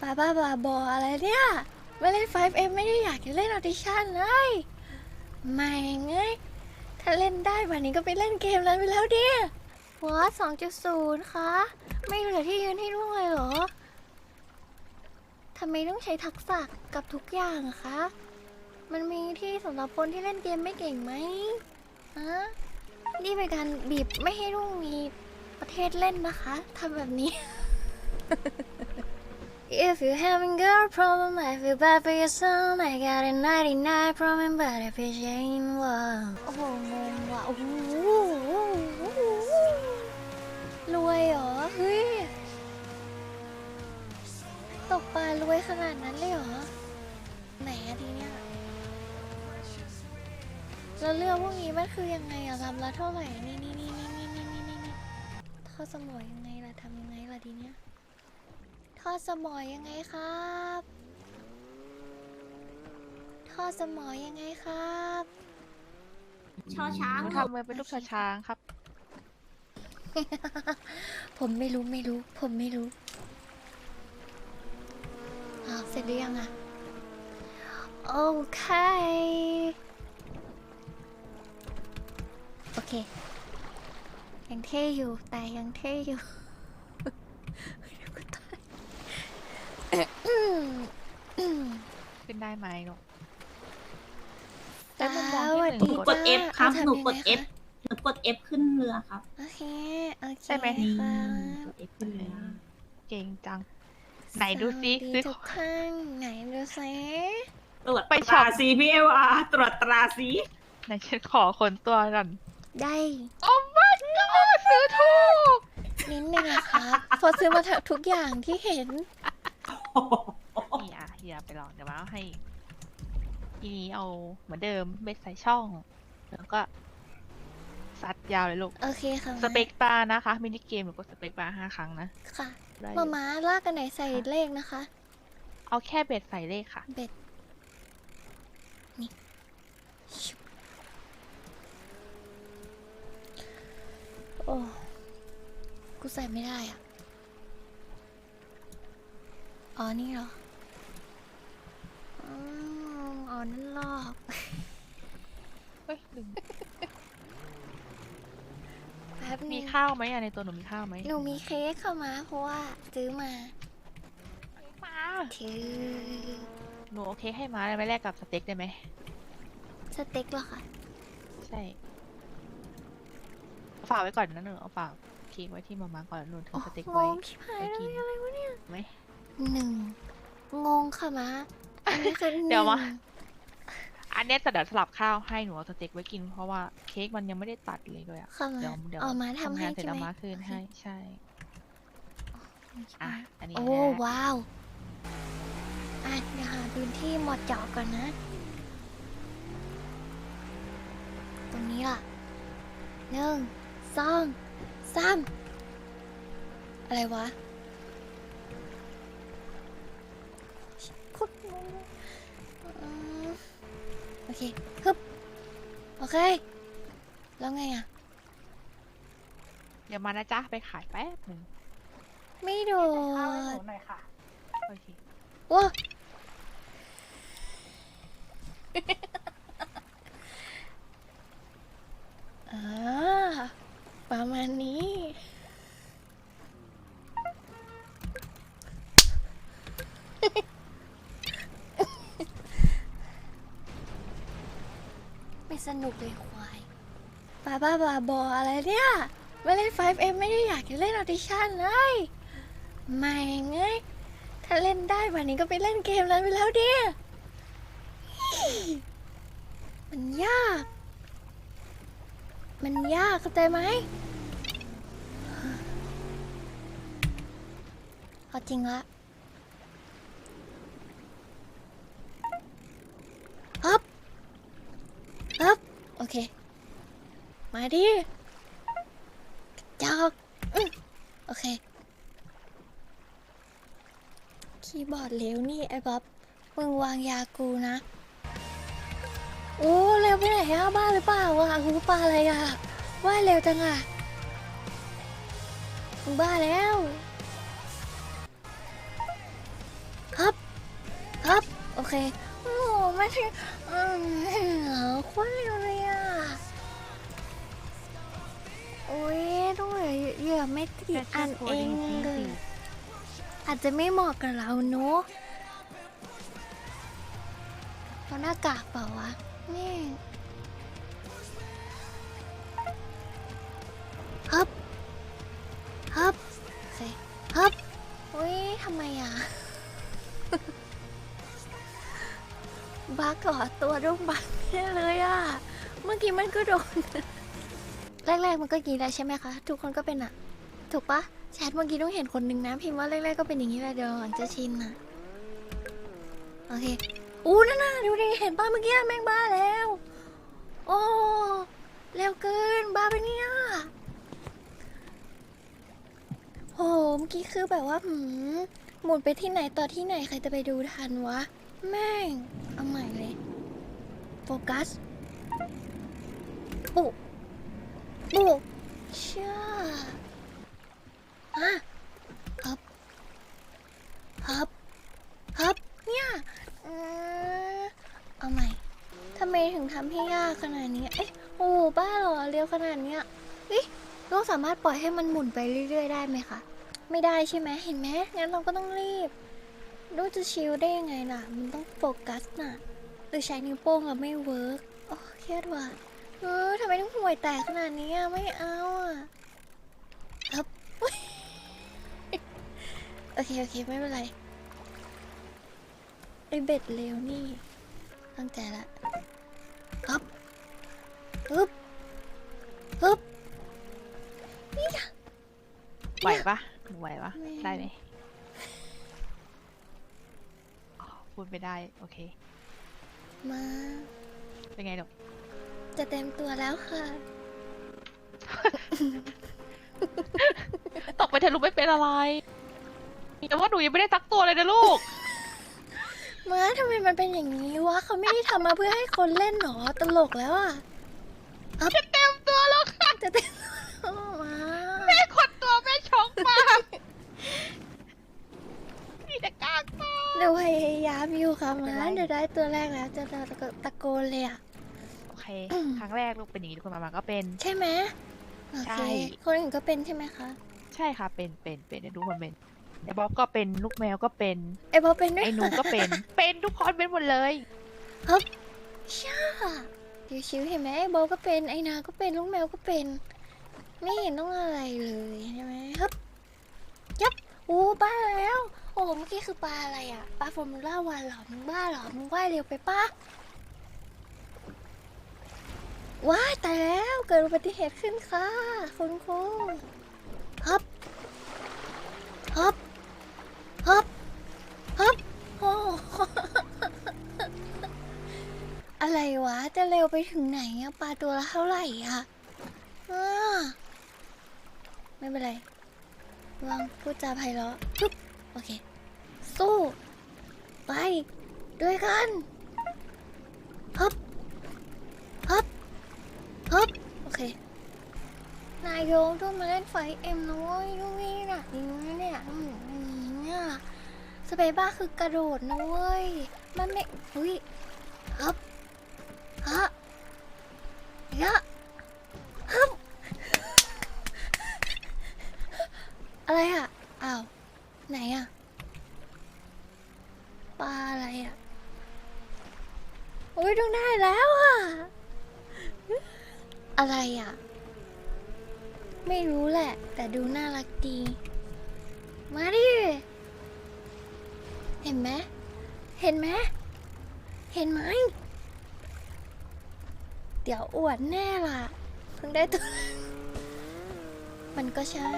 บ้าบ้าบ้าบออะไรเนี่ย ไม่เล่น 5M ไม่ได้อยากจะเล่นออดิชั่นเลยไม่ไงถ้าเล่นได้วันนี้ก็ไปเล่นเกมนั้นไปแล้วดิหัว2.0คะ ไม่เหลือที่ยืนให้ด้วยเลยเหรอทำไมต้องใช้ทักษะกับทุกอย่างคะ มันมีที่สำหรับคนที่เล่นเกมไม่เก่งไหมฮะนี่เป็นการบีบไม่ให้ลูกมีประเทศเล่นนะคะทำแบบนี้ If you having girl problem, I feel bad for your son. I got a 99 problem, but if it ain't one. โอ้โหงงว่ะโอ้โหรวยเหรอ เฮ้ย ตกปลารวยขนาดนั้นเลยเหรอ ไหนอะทีเนี้ยแล้วเรื่องพวกนี้มันคือยังไงอะลำละเท่าไหร่ นี่นี่นี่นี่นี่นี่นี่นี่เทอดสมอยังไงล่ะทำยังไงล่ะทีเนี้ย ทอดสมอยังไงครับทอดสมอยังไงครับชอช้างหนูทำมือเป็นลูกชอช้างครับ ผมไม่รู้ไม่รู้ ผมไม่รู้อ้าวเสร็จหรือยังอะโอเค โอเค ยังเท่อยู่แต่ยังเท่อยู่ เดี๋ยวกูตายอืมอืม ขึ้นได้ไหมลูกสแต่มุมมองที่วัสหนึ่ดีงกด F ครับจ้าหนูกดทำยังไง F หนูกด F ขึ้นเรือครับโอเค โอเคใช่ไหม นี่ครับกด F ขึ้นเรือเก่งจัง ไหนดูซิสวัสซื้อทุกท่านไหนดูซิตรวจไปตช็อราปสีพี่เอวอาตรวจตราสีไหนฉันขอคนตัวก่อนได้ โอ้ my god ซื้อถูกนิดนึงอะครับ พอซื้อมาทุกอย่างที่เห็น เฮียเฮียไปลองเดี๋ยวมาเอาให้ ทีนี้เอาเหมือนเดิมเบ็ดใส่ช่อง แล้วก็ซัดยาวเลยลูก โอเคค่ะสเปกบาร์นะคะ มินิเกมหนูกดสเปกบาร์ห้าครั้งนะ ค่ะได้มาม้าลากกันไหนใส่เลขนะคะ เอาแค่เบ็ดใส่เลขค่ะ เบ็ด นี่ชุบโอ้ กูใส่ไม่ได้อะ อ๋อนี่เหรออืมอ๋อนั่นลอกเฮ้ยลืมแป๊บนึมีงข้าวไหมอะในตัวหนูมีข้าวไหมหนูมีเค้กเข้ามาเพราะว่าซื้อมามาคือหนูโอเคให้มาได้ไหมแลกกับสเต็กได้ไหมสเต็กเหรอคะใช่ฝากไว้ก่อนนะหนูเอาฝากเค้กไว้ที่มามาก่อนแล้วหนูถือสเต็กงไว้งชิบหายไปเลกินยอะไรวะเนี่ยไหม หนึ่งงงค่ะมาอันนี้คือหนึ่งเดี๋ยวมา อันเนี้ยจะเดี๋ยวสลับข้าวให้หนูเอาสเต็กไว้กิน เพราะว่าเค้กมันยังไม่ได้ตัดเลยด้วยอะค่ะมาเดี๋ยวเดี๋ยวเอามาทำให้งานเสร็จใช่แล้วไหมมาคืนให้ใช่ อะ อันนี้โอ้ นะว้าวอะเดี๋ยวหาพื้นที่หมดเจาะก่อนนะ ตรงนี้ล่ะหนึ่งสองสามอะไรวะ เคฮึบโอเค แล้วไงอะ เดี๋ยวมานะจ๊ะ ไปขายแป๊บหนึ่งไม่โดนหน่อยค่ะ โอเค ว้าอ่าประมาณนี้ ไม่ สนุกเลยควายบ้าบ้าบาบออะไรเนี่ยไม่เล่น 5M ไม่ได้อยากจะเล่นออดิชั่นเลยไม่ไงถ้าเล่นได้วันนี้ก็ไปเล่นเกมนั้นไปแล้วดิมันยาก มันยากเข้าใจไหมเอาจริงละฮึบฮึบโอเค มาดิจอกโอเค คีย์บอร์ดเลวนี่ไอ้บ๊อบมึงวางยากูนะ โอ้เร็วไปไหนอะบ้าหรือเปล่าวะกูปลาอะไรอะว่าเร็วจังอะมึงบ้าแล้ว ครับ ครับ โอ้โหไม่ใช่อืมโคตรเร็วเลยอะ อ้ยต้องเหลือเหยื่อไม่กี่อันเองเลยอาจจะไม่เหมาะกับเราเนอะเราหน้ากากเปล่าวะนี่ฮึบฮึบเฮึบอุ้ยทำไมอะบักเหรอตัวรุ่งบักเลยอะ เมื่อกี้มันก็โดน แรกๆมันก็อย่างนี้แหละใช่ไหมคะ ทุกคนก็เป็นอะถูกปะแชทเมื่อกี้ต้องเห็นคนหนึ่งนะ พิมพ์ว่าแรกๆก็เป็นอย่างนี้แหละเดี๋ยวหลังจะชินอะโอเคอู้นั่นน่ะดูดิเห็นป้าเมื่อกี้แม่งบ้าแล้ว โอ้เร็วเกินบ้าไปเนี่ยโหเมื่อกี้คือแบบว่าหืมหมุนไปที่ไหนต่อที่ไหนใครจะไปดูทันวะ แม่ง เอาใหม่เลย โฟกัสปุ๊ ปุเชื่อฮะฮับฮับฮับเนี่ยเออเอาใหม่ทำไมถึงทำให้ยากขนาดนี้ เอ๊ะโอ้บ้าเหรอเร็วขนาดเนี้ยเอ๊ะเราสามารถปล่อยให้มันหมุนไปเรื่อย ๆ ได้ไหมคะ ไม่ได้ใช่ไหมเห็นไหมงั้นเราก็ต้องรีบดูจะชิลได้ยังไงล่ะ มันต้องโฟกัสน่ะหรือใช้นิ้วโป้งอะไม่เวิร์กโอ้เครียดว่ะ ออทำไมต้องห่วยแตกขนาดนี้อะไม่เอาอะครับ โอเค โอเค ไม่เป็นไร ไอเบ็ดเร็วนี่ ตั้งใจละครับฮึบฮึบนี่อะไหวปะหนูไหวปะไม่ ได้ไหมอ๋อพูดไม่ได้ โอเค มา เป็นไงลูก จะเต็มตัวแล้วค่ะ ตกไปเธอะลูกไม่เป็นอะไรแต่ว่าหนูยังไม่ได้ซักตัวเลยนะลูกมาทำไมมันเป็นอย่างนี้วะเขาไม่ได้ทำมาเพื่อให้คนเล่นหรอตลกแล้วอะจะเต็มตัวแล้วค่ะจะเต็มตัวมาแม่ขดตัวแม่ช็อกมากนี่จะกล้ากมากเดี๋ยวพยายามอยู่ค่ะไม่มาเป็นไรเดี๋ยวได้ตัวแรกแล้วจะตะโกตะโกนเลยอะโอ เคครั้งแรกลูกเป็นอย่างนี้ทุกคนมามาก็เป็น ใช่ไหมโอใช่เคคนอื่นก็เป็นใช่ไหมคะ ใช่ค่ะเป็นเป็นเป็นเดี๋ยวดูมันเป็นไอ้บ๊อบก็เป็นลูกแมวก็เป็นไอ้บอเป็นด้วยไอ้หนูก็เป็น เป็นทุกคนเป็นหมดเลยช่าชิวๆเห็นไหมไอ้บอก็เป็นไอ้นาก็เป็นลูกแมวก็เป็น ไม่เห็นต้องอะไรเลยใช่ไหมครับยับโอ้บ้าแล้ว โอ้เมื่อกี้คือปลาอะไรอะปลาฟอร์มูล่าวันเหรอมึงบ้าเหรอมึงว่ายเร็วไปปะ ว้าตายแล้วเกิดอุบัติเหตุขึ้นค่ะคุณครูฮับฮับฮับฮับโอ้อะไรวะ จะเร็วไปถึงไหนอะปลาตัวละเท่าไหร่อะอไม่เป็นไรลองพูดจาไพเราะปุ๊บโอเค สู้ ไป ด้วยกันฮึบฮึบฮึบโอ เค นายโยงต้องมาเล่นไฟเอ็มนะเว้ยยุ่งนี่หนักจริงนะเนี่ยอืมเนี่ยสเปบ้าคือกระโดดนะเว้ย มันไม่อุ้ยฮับฮะยะฮับอะไรอะ อ้าว ไหนอะ ปลาอะไรอะ โอ้ยต้องได้แล้วอะ อะไรอะ ไม่รู้แหละ แต่ดูน่ารักดี มาดิ เห็นไหมเห็นไหมเห็นไหม เดี๋ยวอวดแน่ล่ะ เพิ่งได้ตัว มันก็ใช่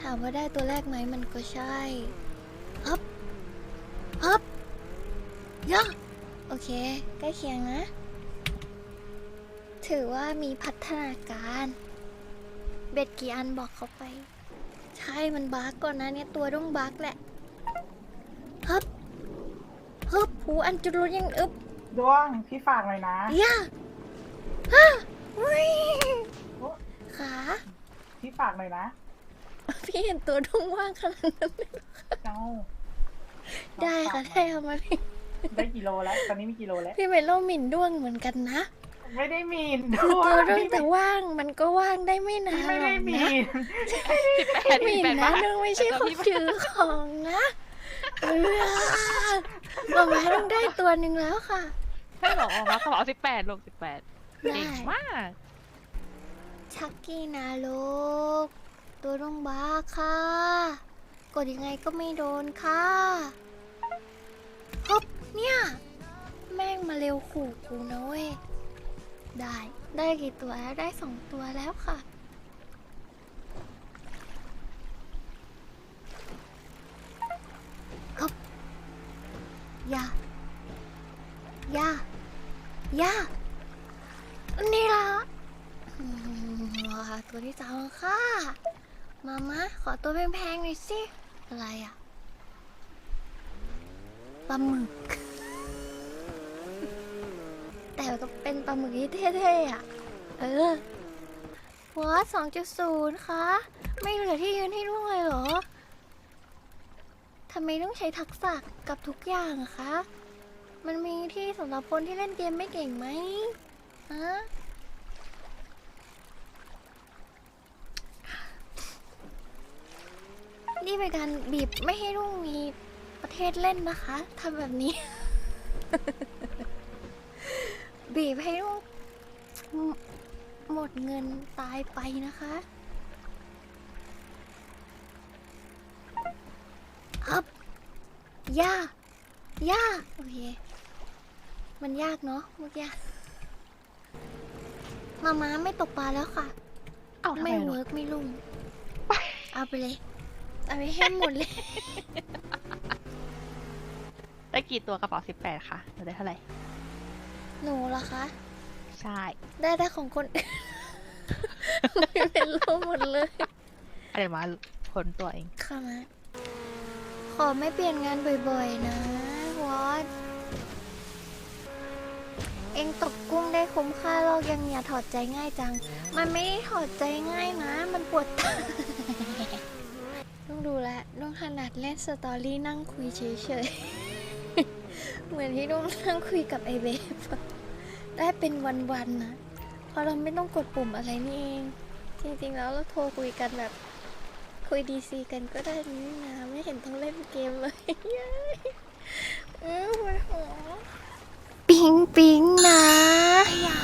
ถามว่าได้ตัวแรกไหมมันก็ใช่ฮับฮับยะโอเค ใกล้เคียงนะ ถือว่ามีพัฒนาการ เบ็ดกี่อันบอกเขาไป ใช่มันบักก่อนนะเนี่ยตัวต้องบักแหละฮับฮับ หูอันจุดรุนยังอึบด้วงพี่ฝากหน่อยนะ ย่าฮะอุ้ยขาพี่ฝากหน่อยนะ พี่เห็นตัวทุ่งว่างขนาดนั้นเลยเจ้าได้ค่ะฝากหน่ได้อยเอามาเลยได้กิโลแล้ว ตอนนี้มีกิโลแล้ว พี่เมโลหมิ่นด้วงเหมือนกันนะไม่ได้มีนคือด้วตัวยด้วงแต่ว่างมันก็ว่างได้ไม่นาพี่นไม่หรได้อกมีนะนสิบแปดหมิ่นแปดนะบาทนึงไม่ใช่แล้วคก็นพี่ถือของนะเออ มาม่าต้องได้ตัวหนึ่งแล้วค่ะให้บอกออกมากระเป๋าสิบแปดลงสิบแปดได้ เก่งมาก ชักกี้นะลูก ตัวลงบ้าค่ะ กดยังไงก็ไม่โดนค่ะฮบเนี่ย แม่งมาเร็วขู่กูนะเว้ย ได้ ได้กี่ตัวแล้วได้สองตัวแล้วค่ะฮึบอ ย่าย่าย่านี่ละว้าตัวที่สามค่ะ มามาขอตัวแพงๆหน่อยสิ อะไรอะปลาหมึก แต่ก็เป็นปลาหมึกที่เท่ๆอะ เออหัวสองจุดศูนย์คะ ไม่เหลือที่ยืนให้ร่วงเลยเหรอำไมต้องใช้ทักษะกับทุกอย่างอะคะ มันมีที่สำหรับคนที่เล่นเกมไม่เก่งไหมฮะนี่เป็นการบีบไม่ให้รุ่งมีประเทศเล่นนะคะทำแบบนี้ บีบให้ลูกหมดเงินตายไปนะคะฮับ ย่าย่าโอเค มันยากเนาะเมื่อกี้มาม้าไม่ตกปลาแล้วค่ะ เอ้าทำไมไม่หนูเวิร์กไม่ลุ่งเอาไปเลย เอาไปให้หมดเลย ได้กี่ตัวกระเป๋าสิบแปดค่ะหนูได้เท่าไหร่ หนูเหรอคะ ใช่ ได้แต่ของคนอื่นไม่เป็นรูปหมดเลย อะไรมาคนตัวเองเข้ามา ขอไม่เปลี่ยนงานบ่อยๆนะวอดเองตกกุ้งได้คุ้มค่าโลกยังอย่าถอดใจง่ายจัง มันไม่ได้ถอดใจง่ายนะ มันปวดตาต้องดูแลต้องถนัดเล่นสตอรี่นั่งคุยเฉยๆ เหมือนที่ต้องนั่งคุยกับไอเบฟได้เป็นวันๆนะ เพราะเราไม่ต้องกดปุ่มอะไรนี่เอง จริงๆแล้วเราโทรคุยกันแบบ คุยดีซีกันก็ได้นี่นะไม่เห็นต้องเล่นเกมเลยเย้ยเออปวดหัวปิ๊งปิ๊งนะอย่า